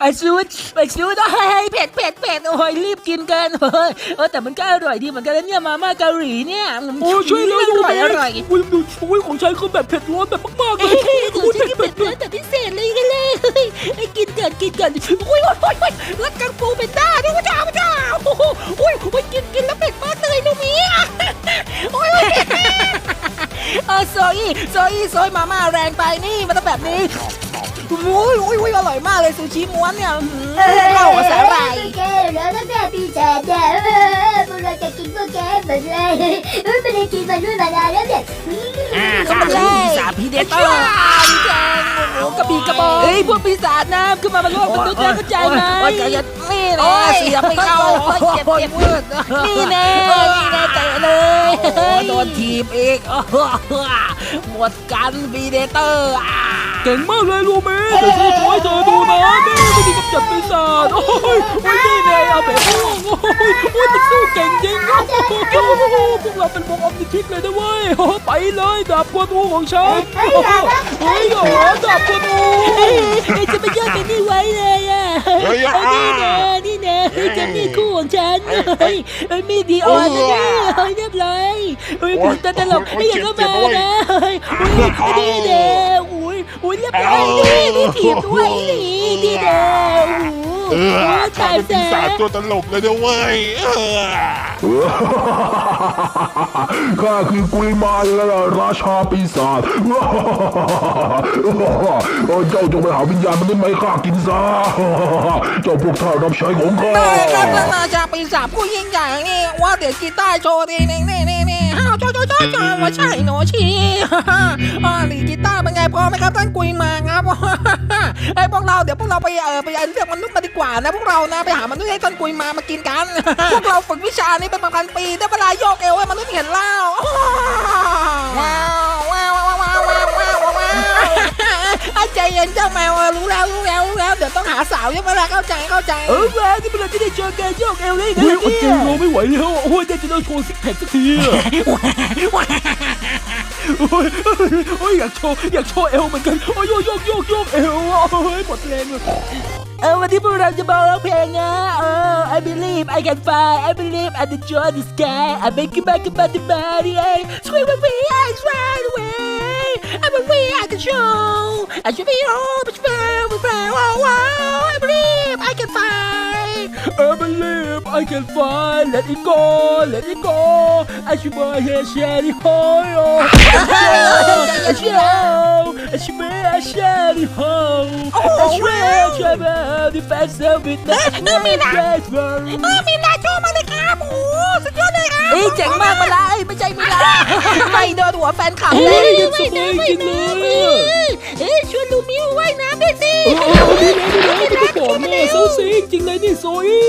ไอซูดไอซูดเฮ้ยเผ็ดเผ็ดเผ็ดโอ้ยรีบกินกันเฮ้ยเออแต่มันก็อร่อยดีเหมือนกันนะเนี่ยมาม่าเกาหลีเนี่ยโอ้ใช่แล้วอดูร่อยไหมอร่อยอุ้ยดูอุ้ยของฉันคือแบบเผ็ดร้อนแบบมากๆเลยเฮ้ยอุ้ยฉันเผ็ดกินเผ็เผ็ดดเผ็เผ็ดดแต่พิเศษเลยกันเลยเฮ้ยไอ้กินก่อนกินก่อนอุ้ยโอ้ยโอ้ยโอ้ยรักกังฟูเป็นด้าด้วยจ้าจ้าโอ้โหโอ้ยโอ้ยกินกินแล้วเผ็ดมากเลยลูกนี้อะโอ้ยโอ้ยเออโซอี้โซอี้โซยมาม่าแรงไปนี่มันต้องแบบนี้ โอ้ยโอ้ยโอ้ยอร่อยมากเลยซูชิม้วนเนี่ยอื้อหือเข้ากับสาหร่ายแกแล้วก็แบบปีศาจเนี่ยเออพวกเราจะกินพวกแกเหมือนเลยเออไม่ได้กินมาด้วยมานานแล้วเนี่ยอ่าข้าคือปีศาจพีเดเตอร์แจงโอ้โหกระบี่กระบองเฮ้ยพวกปีศาจน้ำขึ้นมาบนโลกมนุษย์นะเข้าใจไหมโอ้ยใจเย็นนี่โอ้นะยเสียบไม่เข้าโอ้ยเจ็บเจ็บมืดนี่แน่นี่แน่เตะเลยโอ้โดนทีบอีกหมดกันบีเดเตอร์อะ เก่งมากเลยรู้ไหมแต่ฉันขอให้เธอดูนะนี่ไม่ได้กำจัดปีศาจโอ้ยโอ้ยนี่ไงอาเบะม่วงโอ้ยโอ้ยมันสู้เก่งจริงโอ้โหพวกเราเป็นวงออมนิทิกเลยนะเว้ยโอ้โหไปเลยดาบกวนอูของฉันโอ้โหเฮ้ยโอ้โหดาบกวนอูเฮ้ยเฮ้ยจะไปแย่งกันนี่ไว้เลยอะเฮ้ยนี่แน่นี่แน่เฮ้ยจะมีคู่ของฉันเฮ้ยเฮ้ยมีดีออนนะเนี่ยเฮ้ยเรียบร้อยเฮ้ยผีตาตลกเฮ้ยอย่าเข้ามานะเฮ้ยเฮ้ยนี่แน่อุ้ ยอุ้ยเรียบร้อยนี่นี่ถีบด้วยนี่นี่แน่โอ้โหเออโอ้ข้าตายเป็นปีแสศาจตัวตลกเลยนะเว้ยเออข้าคือกุยมารและราชาปีศาจเจ้าจงไปหาวิญญาณมันได้ไหมข้ากินซะเจ้าพวกท่านรับใช้ของข้าได้ครับท่านราชาปีศาจผู้ยิ่งใหญ่นี่ว่าเดี๋ยวกีตาร์โชว์ทีนึงนี่นี่นี่อ้าวโชว์โชว์โชว์โชว์ว่าใช่หนูชีอ่าหลีกีตาร์ เป็นไงพอไหมครับท่านกุยมาครับไอ้พวกเราเดี๋ยวพวกเราไปเออไปเรียกมนุษย์มาดีกว่านะพวกเรานะไปหามนุษย์ให้ท่านกุยมามากินกัน พวกเราฝึกวิชานี้เป็นพันปีได้เวลาโยกเอวให้มนุษย์เห็นแล้วว้าวว้าวว้าวว้าวว้าวว้าวว้าวใจเย็นเจ้าแมวรู้แล้วรู้แล้วรู้แล้วเดี๋ยวต้องหาสาวยังไม่ละเข้าใจเข้าใจเออแม่นี่เป็นเราจะได้เจอแกโยกเอวเลยนะอุ้ยอดใจเนี่ยรอไม่ไหวแล้วโอ้ยได้จะได้โชว์ซิกแพคสักทีอะ โอ้ยโอ้ยอยากโชว์อยากโชว์เอวเหมือนกัน โอ้ยโยกโยกโยกโยกเอวอะโอ้ยหมดแรงเลยเออวันนี้พวกเราจะมาร้องเพลงนะเออ I believe I can fly I believe I can join the sky I make it back about the body Swing with me I fly away I'm a way out of show. I should be all, but you with oh, wow. I believe I can fly. I believe I can fly. Let it go, let it go. I should buy a shiny hole. I should I should be a shiny hole. I should be a travel the fast with the Mina. Mina, come on, เลยครับเอ้ยเจ๋งมากมาละเอ้ยไม่ใช่มิลาไม่โดนหัวแฟนคลับเฮ้เลยยยังสบายจริงเลยเอ้ยชวนลูมิวว่ายน้ำด้วยสิเออเออดีเลยดีเลยไม่ต้องบอกแม่เซาซิงจริงเลยนี่โซอี้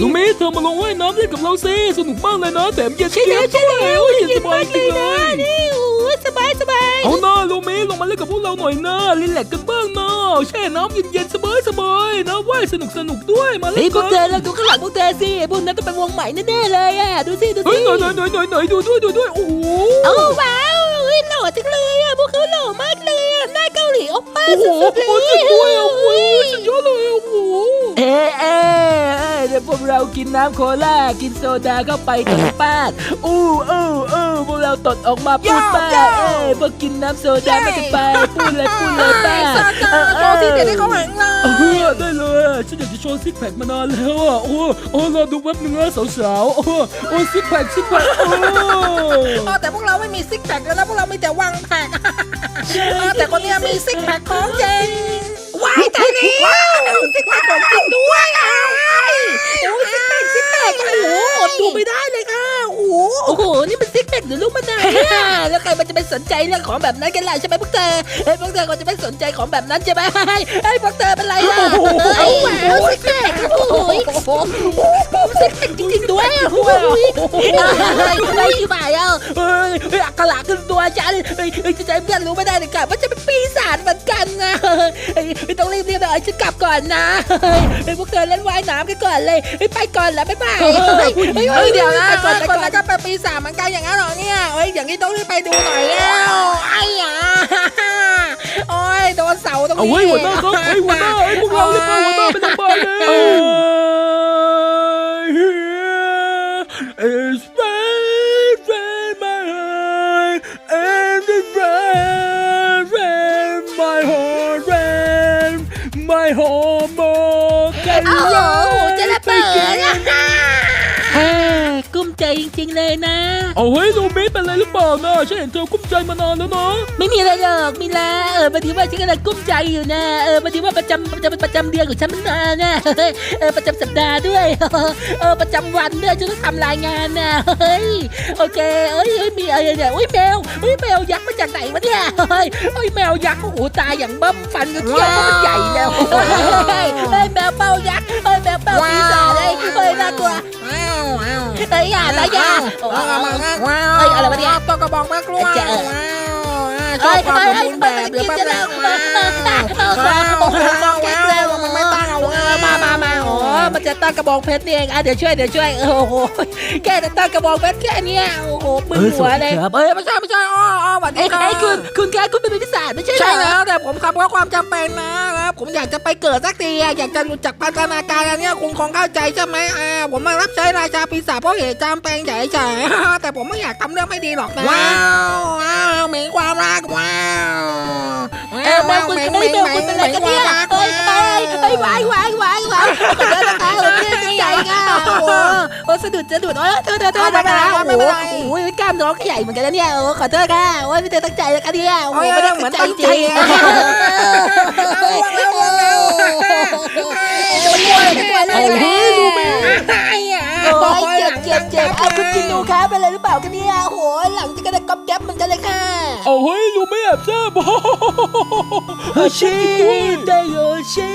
ลุงเมย์เธอมาลงว่ายน้ำเล่นกับเราซิสนุกมากเลยนะแถมเย็นใช่แล้วใช่แล้วโอ้ยเย็นเย็สนบามายกจเลริยงเลนะยนี่โอ้สบาย เมย์ลงมาเล่นกับพวกเราหน่อยนะรีแลกซ์กันบ้างนะแช่น้ำเย็นๆสบายสบายๆนะว่ายสนุกสนุกด้วยมาเฮ้เล่ยนพวกักนเธอเราดูข้างหลังพวกเธอสิพวกนั้นต้องเป็นวงใหม่แน่ๆเลยอะดูสิดูเฮ้สิยหน่อยหน่อยหน่อยหน่อยหน่อยดูด้วยดูด้วยโอ้โหโอ้ว้าวเฮ้ยหล่อจังเลยอะพวกเขาหล่อมากเลยอะหน้าเกาหลีโอป้าโอ้โหสุดๆเลโอ้ยยด้วยอะโอ้ยสุดยอดเลยอะโอ้โหเอ๊ะเอ๊ะเอ๊ะเดี๋ยวพวกเรากินน้ำโคลากินโซดาเข้าไปถึงป้าดอู้อู้อู้พวก เราตดออกมาพูดป้าเอ้ยพวกกินน้ำโซดาไม่กันไปพูดเลยพูดเลยป้าซาจ้าโชว์ที่เด็ดให้เขาเห็นเลเอยอได้เลยอะฉันอยากจะโชว์ซิกแพคมานานแล้วอะโอ้โอ้รอดูแป๊บนึงนะสาวๆโอ้โอ้ซิกแพคซิกแพคโอ้อ๋อแต่พวกเราไม่มีซิกแพคแล้วนะพวกเรามีแต่วังแพคอ๋อแต่คนเนี้ยมีซิกแพคของจริงว้ายตายแล้วซิกแพคของจริงด้วยอะโอ้ยซิกแพคซิกแพคโอ้โหอดดูไม่ได้เลยค่ะ โอ้โหโอ้โห นี่มันซิกแพคหรือลูกมะนาวเนี่ยแล้วใครมันจะไปสนใจเรื่องของแบบนั้นกันล่ะใช่ไหมพวกเธอเฮ้ยพวกเธอก็จะไม่สนใจของแบบนั้นใช่ไหมเฮ้ยเฮ้ยพวกเธอเป็นไรล่ะเฮ้ยว้าวซิกแพคโอ้โหซิกแพคจริงๆด้วยโอ้ยเฮ้ยเฮ้ยที่บ่ายอะเฮ้ยเฮ้ยอักขระขึ้นตัวฉันเฮ้ยเฮ้ยจะใจเพื่อนรู้ไม่ได้เลยกับว่าจะเป็นปีศาจเหมือนกันนะเฮ้ยเฮ้ยต้องรีบเรียบร้อยฉันกลับก่อนนะเฮ้ยเฮ้ยพวกเธอเล่นว่ายน้ำกันก่อนเลยเฮ้ยไปก่อนแล้วบ๊ายบายเฮ้ยเฮ้ยเฮ้ยเดี๋ยวนะไปก่อนไปคนก่อนนั้นก็เป็นปีศาจเหมือนกันอย่างนั้นเหรอเนี่ยเฮ้ยอย่างนี้ต้องรีบไปดูหน่อยแล้วไอ้ยาโอ้ยโดนเสาตรงนี้เอาไว้หัวหน้าครับไอ้ยหัวหน้าไอ้ยพวกเราเรียกมาหัวหน้าไปโรงพยาบาลเลย It's red, red, my heart, and it's red, red, my heart, red, my hormone โอ้โหจะระเบิดอะเฮ้ยกุ้ม ใจจริง ๆ เลยนะ เอาเฮ้ยลูมิเป็นอะไรหรือเปล่านะฉันเห็นเธอกุ้มใจมานานแล้วนะไม่มีอะไรหรอกมีลาเออพอดีว่าฉันกำลังกุ้มใจอยู่นะเออพอดีว่าประจำประจำประจำเดือนของฉันมันมานะเออประจำสัปดาห์ด้วยเออประจำวันด้วยฉันต้องทำรายงานนะเฮ้ยโอเคเอ้ยเอ้ยมีอะไรเนี่ยอุ้ยแมวอุ้ยแมวยักษ์มาจากไหนวะเนี่ยเฮ้ยเอ้ยแมวยักษ์โอ้โหตาอย่างเบิ้มฟันก็เขี้ยวก็มันใหญ่แล้วเฮ้ยเฮ้ยแมวเป้ายักษ์เฮ้ยแมวเป้าปีศาจเลยเฮ้ยน่ากลัว ว้าวว้าวเฮ้ยอย่านะอย่าโอ้ว้าวโหว้าวเฮ้ยอะไรวะเนี่ยตัวกระบอกแม่กล้วยเจ๊ว้าวชอบความสมบูรณ์แบบเดี๋ยวแป๊บนึงว้าวว้าวว้าวมัน ไม่ตั้งเอาว้ามามามาอ๋อมันจะตั้งกระบอกเพชรนี่เองอะเดี๋ยวช่วยเดี๋ยวช่วยโอ้โหแค่จะตั้งกระบอกเพชรแค่นี้โอ้โหมึนหัวเลยเอ้ยไม่ใช่ไม่ใช่อ๋ออ๋อวัสดีเอ้ยครับเอ้ยคุณคุณแกคุณเป็นปีศาจไม่ใช่ใช่แล้วแต่ผมขับเพราะความจำเป็นนะครับผมอยากจะไปเกิดสักทีอะอยากจะรู้จักพัฒนาการอันนี้คุณคงเข้าใจใช่ไหมอ่าผมมารับใช้ราชาปีศาจเพราะเหตุจำเป็นใหญ่ๆแต่ผมไม่อยากทำเรื่องไม่ดีหรอกนะว้าวว้าวเหม็นความรักว้าวเออแมวคุณไม่แมวคุณเป็นอะไรกันเนี่ย ยเอ้วายวายวายวายขอโทษนะคะเออเรื่องใหญ่ค่ะโอ้โหโอ้สะดุดสะดุดโอ้เธอเธอเธอไม่เป็นไรโอ้โหโอ้โหกล้ามน้องก็ใหญ่เหมือนกันนะเนี่ยโอ้ขอโทษค่ะโอ้ยไม่ได้ตั้งใจแล้วกันเนี่ยโอ้โหไม่ได้ตั้งใจจริงเอาเลยดูไหมโอ้ยเจ็บเจ็บเจ็บอาคุณจินูครับเป็นอะไรหรือเปล่ากันเนี่ยโอ้ยหลังจะกระดกก๊อบแก๊บเหมือนกันเลยค่ะเอาเฮ้ยลูไมิแอบแซ่บ ชิไดโยชิ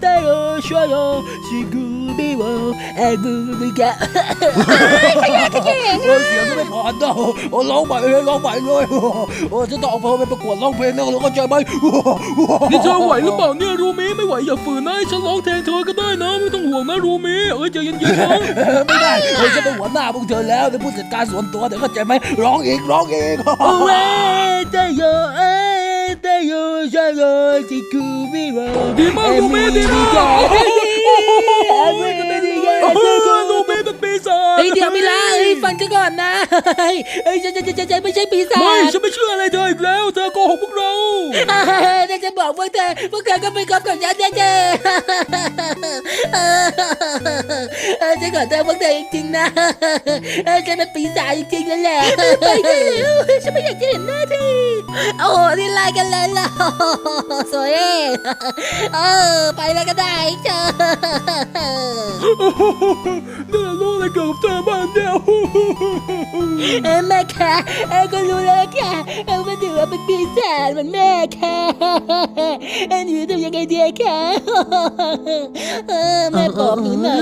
ไดโยช่วยโยชิกูบิโวเอกูบิกะโอ้ยเสียงก็ไม่ผ่านนะโอ้ร้องใหม่เลยร้องใหม่เลยโอ้จะต้องเอาเพลงไปประกวดร้องเพลงนะเราเข้าใจไหมนี่เธอไหวหรือเปล่าเนี่ยรูมิไม่ไหวอย่าฝืนนะให้ฉันร้องแทนเธอก็ได้นะ ไม่ต้องห่วงนะรูมิเอ้ยใจเย็นๆนะไม่ได้เฮ้ยเป็นหัวหน้าพวกเธอแล้วเป็นผู้จัดการส่วนตัวเดี๋ยวเข้าใจไหมร้องอีกร้องอีกโอ้ยไดโยเอ้ย โยช่วยโยชิกูบิโวดีมากรูมิดีมากเอกูบิกะโอ้โหรูมิเป็นปีศาจเฮ้ยเดี๋ยวมิลาเฮ้ยฟังกันก่อนนะเฮ้ยเฮ้ยฉันฉันฉันฉันไม่ใช่ปีศาไม่จฉันไม่เชื่ออะไรเธออีกแล้ว เธอโกหกพวกเราถ้าจะบอกพวกเธอพวกเธอก็ไม่กอบกับฉันแน่เจเออฉันขอโทษพวกเธอจริงๆนะเออฉันเป็นปีศาจจริงๆนั่นแหละไปได้แล้วฉันไม่อยากจะเห็นหน้าเธอ โอ้โหนี่ไล่กันเลยล่ะสวยเออไปแล้วก็ได้เจอนี่รู้อะไรเกี่ยวกับเธอบ้างเนี่ยเออแม่ค่ะเออก็รู้แล้วค่ะเออมันถือว่าเป็นปีศาจเหมือนแม่ค่ะเออหนูทำยังไงดีค่ะเออแม่บอกหนูหน่อย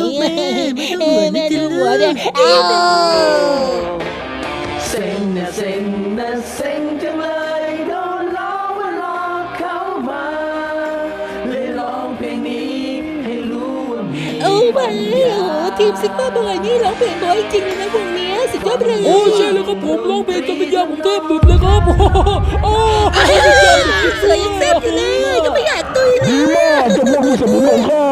เออแม่ดูหัวเนี่ยอ้าวเซ็งนะเซ็งนะเซ็ง มีเอาไปโอ้โหทีมซิกมาบอยนี่ร้องเพลงบอยจริงเลยนะวงเนี้ยสุดยอดไปเลยโอ้ใช่แล้วครับผมร้องเพลงจนวิญญาณผมแทบหลุดเลยครับโอ้เสือยังเซ็บอยู่เลยก็ไม่อยากตุยเลยดีมากเจ้าพวกลูกสมุนของข้า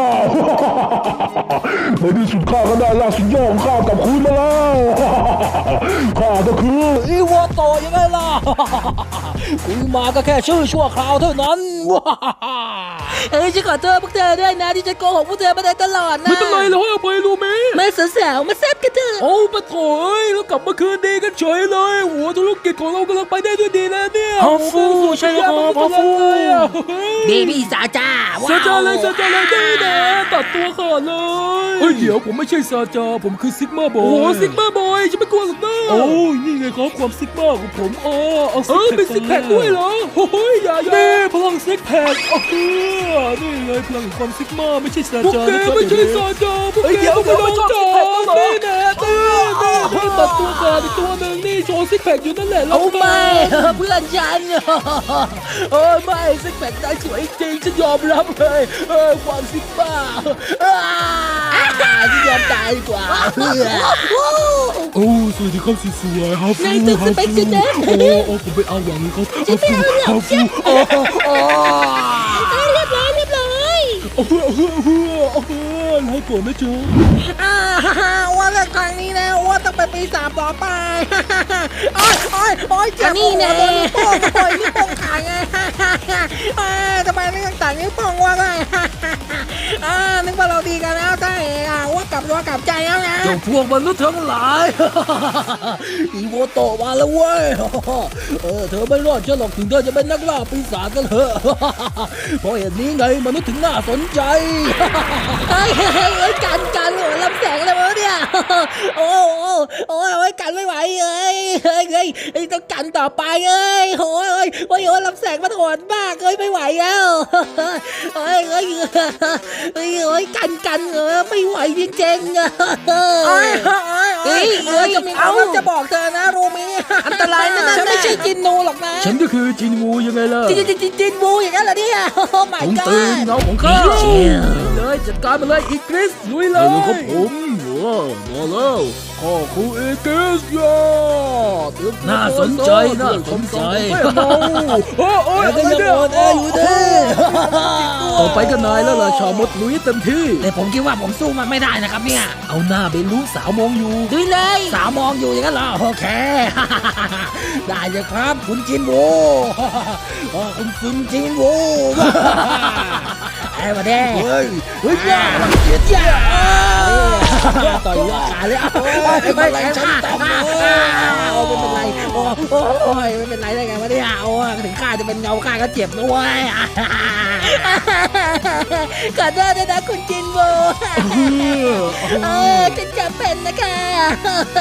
ในที่สุดข้าก็ได้ลากสุดยอดของข้ากลับคืนมาแล้ว ข้าก็คือ อีวอโตยังไงล่ะ คุยมาก็แค่ชื่อชั่วคราวเท่านั้นเอ้ยฉันขอโทษพวกเธอด้วยนะที่ฉันโกหกพวกเธอมาโดยตลอดนะไม่เป็นไรเราให้อภัยรู้ไหมมาสาวๆมาแซบกันเถอะโอ้ปะโถเอ้ยแล้วกลับมาคืนดีกันเฉยเลยโอ้ธุรกิจของเรากำลังไปได้ด้วยดีแล้วเนี่ยฮาฟูใช่ครับฮาฟูเบบี้สาจ้าว้าวซาจาเลยซาจาเลยได้นะตัดตัวขาดเลยเฮ้ยเดี๋ยวผมไม่ใช่ซาจาผมคือซิกมาบอยโอ้ซิกมาบอย ฉันไม่กลัวหรอกนะโอ้ยนี่ไงครับความซิกมาของผมอ๋อเอาซิกแพคเป็นซิกแพคด้วยเหรอโอ้ยอย่าอย่านี่พลังซิกแพคโอ้โหนี่เลยพลังของความซิกมาไม่ใช่ซาจาพวกแกไม่ใช่ซาจาพวกแกไม่ต้องจานี่แน่นี่นี่นี่ตัดตัวขาดอีกตัวหนึ่งนี่โชว์ซิกแพคอยู่นั่นแหละเอาไม่เพื่อนฉันโอ้ยไม่ซิกแพคได้สวยจริงฉันยอมรับเลยเออความซิกบ้าอ่าฉันยอมตายดีกว่า โอ้ สวัสดีครับสวยๆฮาฟูนายตึกสเปคจะนะ โอ้โอ้ผมเป็นอาหวังครับฉันไม่เอาหรอกฮาฟูโอ้โอ้เรียบร้อยเรียบร้อยโโอ้โหโอ้โหโอ้โหโอ้โหให้ก่อนนะจ๊ะอ่าฮ่าฮ่าว่าเลิกทางนี้นะว่าต้องไปปีสามต่อไปโอ้ยโอ้ยโอ้ยเจ็บนี่แน่โดนนิ้วโป้งโอ้ยนิ้วโป้งขาดไงเอ้ย ทำไมไม่ยังต่างนิ้วโป้งวะไงอ่านึกว่าเราดีกันแล้วใช่อะว่ากลับตัวกลับใจแล้วนะเจ้าพวกมนุษย์ทั้งหลาย อีโวโตะมาแล้วเว้ย เออเธอไม่รอดฉันหรอกถึงเธอจะเป็นนักล่าปีศาจกันเถอะเพราะเหตุนี้ไงมนุษย์ถึงน่าสนใจ เฮ้ยเฮ้ยเฮ้ยกันกัน โอ้ลำแสงเลยวะเนี่ย โอ้โอ้โอ้ยโอ้ยกันไม่ไหวเอ้ยเฮ้ยเฮ้ยต้องกันต่อไปเอ้ยโอ้ยโอ้ยโอ้ยโอ้ยลำแสงมันโหดมากเอ้ยไม่ไหวแล้วเฮ้ยเฮ้ยเฮ้ยเฮ้ยกันกันเออไม่ไหวจริงๆอะโอ้ยโอ้ยโอ้ยเฮ้ยเออจะมีความเอ้าจะบอกเธอนะโรมีอันตรายนะนะฉันไม่ใช่จินนูหรอกนะฉันก็คือจินงูยังไงล่ะจินจินจินจินบูอย่างนั้นเหรอเนี่ยโอ้ my god ตื่นเงาของข้า เชี่ยเลย จัดการมาเลยอีกริสลุยเลเอยอครับผมว้าวมาแล้วข้อครูเอเกสยาเตรียมตัวน่าสนใจน่าสนใจไม่เมาโอ้โอ้ยแต่ก็อะไรยังเนี่ยอ่อนแออยู่เด้ต่อไปก็นายแล้วล่ะชาวมดลุยเต็มที่ แต่ผมคิดว่าผมสู้มันไม่ได้นะครับเนี่ย เอาหน้าไปรู้สาวมองอยู่ดุยเลย สาวมองอยู่อย่างนั้นเหรอโอเคได้เลยครับ คุณจินโวอ๋อคุณซุนจินโว ไอ้มาแด้เฮ้ยเฮ้ยย่าลังเกียจย่าต่อยว่าขาเลยโอ้ยไอ้แมลงชั้นต่ำเลยโอ้ไม่เป็นไรโอ้โอ้ยไม่เป็นไรได้ไงวะเนี่ยโอ้ถึงข้าจะเป็นเงาข้าก็เจ็บด้วย ขอโทษด้วยนะคุณจินโบเออฉันจำเป็นนะคะ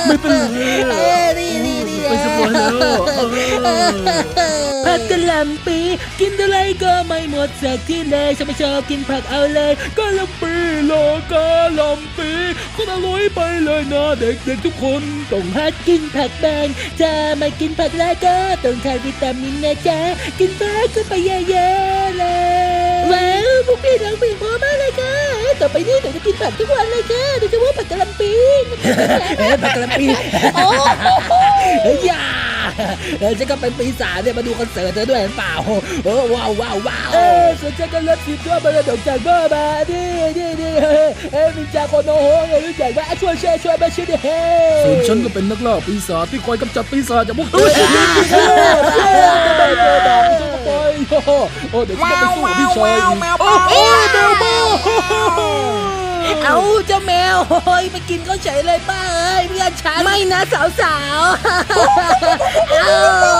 ไม่เป็นไรเออนี่นี่นี่ไปสปอยแล้วเออผักกะหล่ำปีกินอะไรก็ไม่หมดสักทีเลยฉันไม่ชอบกินผักเอาเลยกะหล่ำปีโลกะหล่ำปีคนอร่อยไปเลยนะเด็กๆทุกคนต้องหัดกินผักบางจะไม่กินผักแล้วก็ต้องทานวิตามินนะจ๊ะกินผักก็ไปเยอะๆเลย ว้าวพวกพี่ร้องเพลงเพราะมากเลยค่ะต่อไปนี้หนูจะกินผักทุกวันเลยค่ะโดยเฉพาะผักกะหล่ำปีเอ๊ะผักกะหล่ำปีโอ้โหเฮ้ยอย่าเออฉันก็เป็นปีศาจเนี่ยมาดูคอนเสิร์ตเธอด้วยเห็นเปล่าเออว้าวว้าวว้าวเอ๊ะสนใจกันรับสิบด้วยมาดกจากบ้ามาดิดิดิเฮ้เอ๊ะมินจาโคโนโฮไงรู้จักว่าช่วยแชร์ช่วยมาช่วยดิเฮ้ส่วนฉันก็เป็นนักล่าปีศาจที่คอยกำจัดปีศาจจากพวกเธอ โอ้เดี๋ยวฉันจะไปสู้กับพี่ชายแมวโอ้แมวโหแมวบ้าเอาเจ้าแมวโอ้ยไปกินเขาเฉยเลยป้าเอ้ยเพื่อนฉันไม่นะสาวๆเอา